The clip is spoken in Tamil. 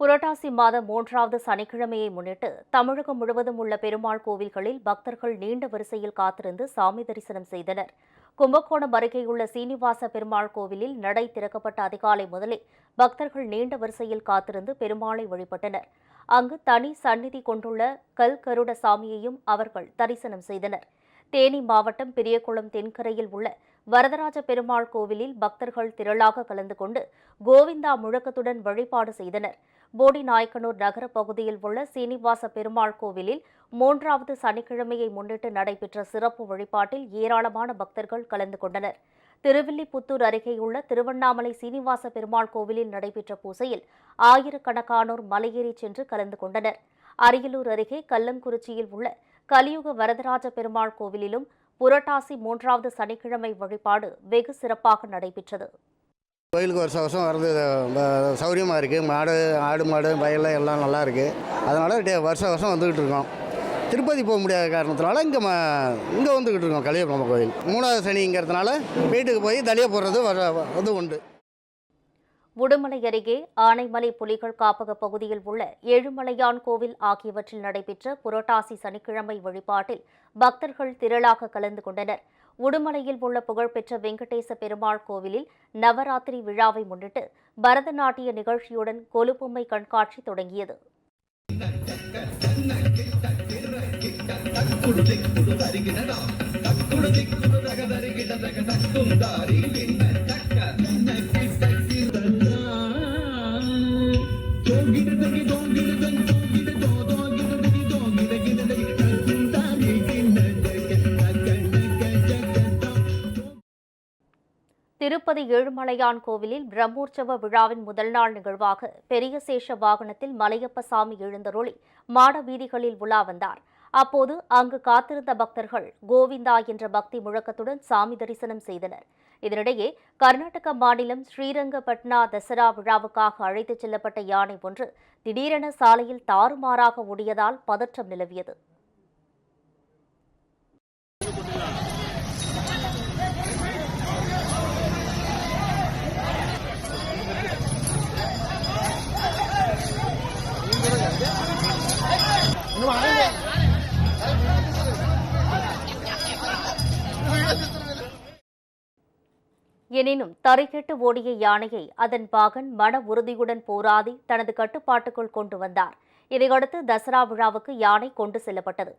புரட்டாசி மாதம் மூன்றாவது சனிக்கிழமையை முன்னிட்டு தமிழகம் முழுவதும் உள்ள பெருமாள் கோவில்களில் பக்தர்கள் நீண்ட வரிசையில் காத்திருந்து சாமி தரிசனம் செய்தனர். கும்பகோணம் அருகேயுள்ள சீனிவாச பெருமாள் கோவிலில் நடை திறக்கப்பட்ட அதிகாலை முதலே பக்தர்கள் நீண்ட வரிசையில் காத்திருந்து பெருமாளை வழிபட்டனர். அங்கு தனி சந்நிதி கொண்டுள்ள கல் கருட சாமியையும் அவர்கள் தரிசனம் செய்தனர். தேனி மாவட்டம் பெரியகுளம் தென்கரையில் உள்ள வரதராஜ பெருமாள் கோவிலில் பக்தர்கள் திரளாக கலந்து கொண்டு கோவிந்தா முழக்கத்துடன் வழிபாடு செய்தனர். போடி நாயக்கனூர் நகர பகுதியில் உள்ள சீனிவாச பெருமாள் கோவிலில் மூன்றாவது சனிக்கிழமையை முன்னிட்டு நடைபெற்ற சிறப்பு வழிபாட்டில் ஏராளமான பக்தர்கள் கலந்து கொண்டனர். திருவில்லிபுத்தூர் அருகேயுள்ள திருவண்ணாமலை சீனிவாச பெருமாள் கோவிலில் நடைபெற்ற பூசையில் ஆயிரக்கணக்கானோர் மலையேறி சென்று கலந்து கொண்டனர். அரியலூர் அருகே கல்லங்குறிச்சியில் உள்ள கலியுக வரதராஜ பெருமாள் கோவிலிலும் புரட்டாசி மூன்றாவது சனிக்கிழமை வழிபாடு வெகு சிறப்பாக நடைபெற்றது. கோயிலுக்கு வருஷம் வருஷம் வர்றது சௌரியமாக இருக்குது மாடு ஆடு மாடு வயல் எல்லாம் நல்லா இருக்குது அதனால் டே வருஷம் வருஷம் வந்துக்கிட்டு இருக்கோம். திருப்பதி போக முடியாத காரணத்தினால இங்கே ம இங்கே வந்துக்கிட்டு இருக்கோம் கலியப்பரம கோயில். மூணாவது சனிங்கிறதுனால வீட்டுக்கு போய் தலியை போடுறது வர அது உண்டு. உடுமலை அருகே ஆனைமலை புலிகள் காப்பக பகுதியில் உள்ள ஏழுமலையான் கோவில் ஆகியவற்றில் நடைபெற்ற புரட்டாசி சனிக்கிழமை வழிபாட்டில் பக்தர்கள் திரளாக கலந்து கொண்டனர். உடுமலையில் உள்ள புகழ்பெற்ற வெங்கடேச பெருமாள் கோவிலில் நவராத்திரி விழாவை முன்னிட்டு பரதநாட்டிய நிகழ்ச்சியுடன் கொலுபொம்மை கண்காட்சி தொடங்கியது. திருப்பதி ஏழுமலையான் கோவிலில் பிரம்மோற்சவ விழாவின் முதல் நாள் நிகழ்வாக பெரிய சேஷ வாகனத்தில் மலையப்ப சாமி எழுந்தருளி மாட வீதிகளில் உலா வந்தார். அப்போது அங்கு காத்திருந்த பக்தர்கள் கோவிந்தா என்ற பக்தி முழக்கத்துடன் சாமி தரிசனம் செய்தனர். இதனிடையே கர்நாடக மாநிலம் ஸ்ரீரங்கபட்னா தசரா விழாவுக்காக அழைத்துச் செல்லப்பட்ட யானை ஒன்று திடீரென சாலையில் தாறுமாறாக ஓடியதால் பதற்றம் நிலவியது. எனினும் தறிகெட்டு ஓடிய யானையை அதன் பாகன் மன உறுதியுடன் போராடி தனது கட்டுப்பாட்டுக்குள் கொண்டு வந்தார். இதையடுத்து தசரா விழாவுக்கு யானை கொண்டு செல்லப்பட்டது.